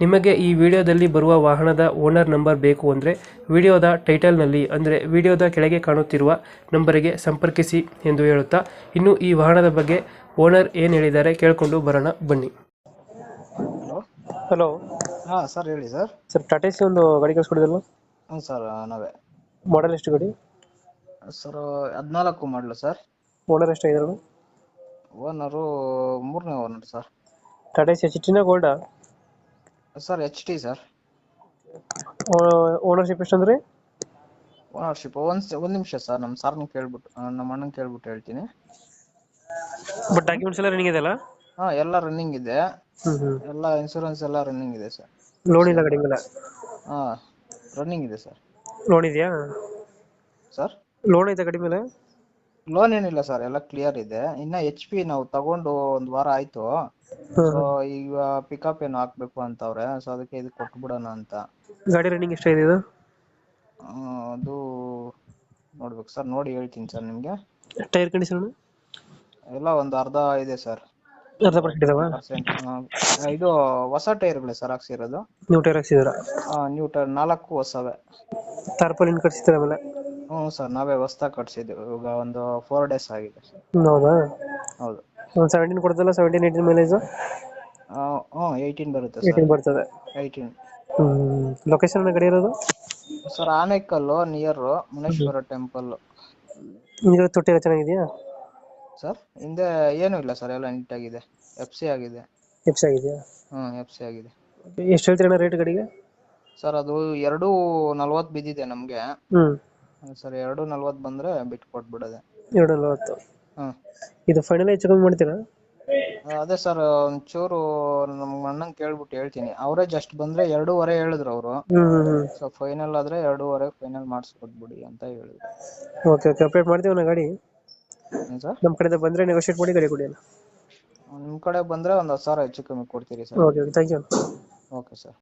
ನಿಮಗೆ ಈ ವಿಡಿಯೋದಲ್ಲಿ ಬರುವ ವಾಹನದ ಓನರ್ ನಂಬರ್ ಬೇಕು ಅಂದರೆ ವಿಡಿಯೋದ ಟೈಟಲ್ನಲ್ಲಿ ಅಂದರೆ ವಿಡಿಯೋದ ಕೆಳಗೆ ಕಾಣುತ್ತಿರುವ ನಂಬರಿಗೆ ಸಂಪರ್ಕಿಸಿ ಎಂದು ಹೇಳುತ್ತಾ ಇನ್ನು ಈ ವಾಹನದ ಬಗ್ಗೆ ಓನರ್ ಏನು ಹೇಳಿದ್ದಾರೆ ಕೇಳಿಕೊಂಡು ಬರೋಣ ಬನ್ನಿ. ಹಲೋ? ಹಲೋ? ಹಾಂ ಸರ್ ಹೇಳಿ ಸರ್. ಸರ್ ಟಾಟಾ ಸಿ ಒಂದು ಗಾಡಿ ಕಳಿಸ್ಕೊಡಿದಲ್ಲ ಹ್ಞೂ ಸರ್ ನಾವೇ. ಮಾಡಲ್ ಎಷ್ಟು ಗಾಡಿ? ಸರ್ ಹದಿನಾಲ್ಕು ಮಾಡಲು ಸರ್. ಓನರ್ ಎಷ್ಟಾಗಿದ್ರು ಓನರು ಮೂರನೇ owner sir. Tata C H ಟಿನ ಗೋಲ್ಡಾ? Sir H T sir. Ownership ಎಷ್ಟಂದ್ರಿ ownership ಒಂದ್ ಒಂದ್ ನಿಮಿಷ ಸರ್ ನಮ್ಮ ಸರ್ ಕೇಳ್ಬಿಟ್ಟು ನಮ್ಮ ಅಣ್ಣನ ಕೇಳ್ಬಿಟ್ಟು ಹೇಳ್ತೀನಿ. ಬಟ್ ಡಾಕ್ಯುಮೆಂಟ್ಸ್ ಎಲ್ಲ ರನ್ನಿಂಗ್ ಇದೆಯಲ್ಲ? ಹಾ ಎಲ್ಲ ರನ್ನಿಂಗ್ ಇದೆ. ಎಲ್ಲ ಇನ್ಶೂರೆನ್ಸ್ ಎಲ್ಲ ರನ್ನಿಂಗ್ ಇದೆ ಸರ್. ಲೋನ್ ಇಲ್ಲ ಗಾಡಿ ಇಲ್ಲ ಹಾ ರನ್ನಿಂಗ್ ಇದೆ ಸರ್. ಲೋನ್ ಇದೆಯಾ? ಸರ್? ಲೋನ್ ಇದೆ ಗಾಡಿ ಮೇಲೆ? ಲೋನ್ ಏನಿಲ್ಲ ಸರ್ ಎಲ್ಲ ಕ್ಲಿಯರ್ ಇದೆ. ಇನ್ನ ಎಚ್ ಪಿ ನಾವು ತಗೊಂಡು ಒಂದ್ ವಾರ ಆಯ್ತು. ಸೊ ಈಗ ಪಿಕಪ್ ಏನು ಹಾಕ್ಬೇಕು ಅಂತವ್ರೆ. ಸೊ ಅದಕ್ಕೆ ಇದು ಕೊಟ್ಬಿಡೋಣ ಅಂತ. ಗಾಡಿ ರನ್ನಿಂಗ್ ಎಷ್ಟಾಗಿದೆ ಇದು ಆ, ಅದು ನೋಡ್ಬೇಕು ಸರ್ ನೋಡಿ ಹೇಳ್ತೀನಿ ಸರ್ ನಿಮಗೆ. ಟೈರ್ ಕಂಡೀಷನ್ ಎಲ್ಲ ಒಂದು ಅರ್ಧ ಇದೆ ಸರ್ ಅರ್ಧ ಪರ್ಸೆಂಟ್ ಇದಾವ? ಪರ್ಸೆಂಟ್ ಇದು ಹೊಸ ಟೈರ್ಗಳೇ ಸರ್ ಹಾಕ್ಸಿರೋದು. ನ್ಯೂ ಟೈರ್ ಹಾಕ್ಸಿದ್ರ? ನ್ಯೂ ಟೈರ್ ನಾಲ್ಕು ಹೊಸವೆ. ತಾರ್ಪಲ್ ಕಟ್ಸಿದ್ದೀರ ಆಮೇಲೆ? ಹ್ಞೂ ಸರ್ ನಾವೇ ವ್ಯವಸ್ಥೆ ಕಟ್ಸಿದ್ವಿ. ಇವಾಗ ಒಂದು ಫೋರ್ ಡೇಸ್ ಆಗಿದೆ ಸರ್. ಹೌದಾ? ಹೌದು. ಒಂದು ಸೆವೆಂಟೀನ್ ಕೊಡ್ತಲ್ಲ ಸೆವೆಂಟೀನ್ ಏಯ್ಟೀನ್ ಮೈಲೇಜ್ ಆ, ಹ್ಞೂ ಏಯ್ಟೀನ್ ಬರುತ್ತೆ ಸರ್. ಏಯ್ಟೀನ್ ಬರ್ತದೆ. ಏಯ್ಟೀನ್ ಹ್ಮ್ ಲೊಕೇಶನ್ ಗಡಿ ಇರೋದು? Sir Anekal near Muneshwara temple ಹಿಂದ್ಗಡೆ ತೊಟ್ಟಿ ಎಲ್ಲ ಚೆನ್ನಾಗಿದೆಯಾ? ಸರ್ ಹಿಂದೆ ಏನೂ ಇಲ್ಲ ಸರ್ ಎಲ್ಲ ನೀಟಾಗಿದೆ ಎಫ್ ಸಿ ಆಗಿದೆ. ಎಪ್ಸ್ ಆಗಿದೆಯಾ? ಹ್ಞೂ ಎಫ್ ಸಿ ಆಗಿದೆ. ಎಷ್ಟು ಹೇಳ್ತೀರಣ್ಣ ರೇಟ್ ಗಡಿಗೆ? ಸರ್ ಅದು ಎರಡು ನಲ್ವತ್ತು ಬಿದ್ದಿದೆ ನಮಗೆ. ಹ್ಮ್. ಸರ್ ಎರಡು ನಲ್ವತ್ತು ಬಂದರೆ ಬಿಟ್ಟು ಕೊಟ್ಬಿಡೋದೆ. ಎರಡು ನಲ್ವತ್ತು. ಇದು ಫೈನಲ್ ಹೆಚ್ಚು ಕಮ್ಮಿ ಮಾಡ್ತೀರಾ? ಅದೇ ಸರ್ ಒಂಚೂರು ನಮ್ಮ ಅಣ್ಣಂಗೆ ಕೇಳ್ಬಿಟ್ಟು ಹೇಳ್ತೀನಿ. ಅವರೇ ಜಸ್ಟ್ ಬಂದ್ರೆ ಎರಡೂವರೆ ಹೇಳಿದ್ರು ಅವರು. ಸೊ ಫೈನಲ್ ಆದ್ರೆ ಎರಡೂವರೆ ಫೈನಲ್ ಮಾಡಿಸ್ಕೊಟ್ಬಿಡಿ ಅಂತ ಹೇಳಿದ್ರು. ಓಕೆ ಓಕೆ ಅಪ್ಡೇಟ್ ಮಾಡ್ತೀವಿ ಗಾಡಿ. ಏನ್ ಸರ್ ನಮ್ಮ ಕಡೆಯಿಂದ ಬಂದರೆ ನೆಗೋಷಿಯೇಟ್ ಮಾಡಿ ಗಾಡಿ ಕೊಡಿ ನಿಮ್ಮ ಕಡೆ ಬಂದ್ರೆ ಒಂದು ಹತ್ತು ಸಾವಿರ ಹೆಚ್ಚು ಕಮ್ಮಿ ಕೊಡ್ತೀರಿ sir okay okay thank you okay sir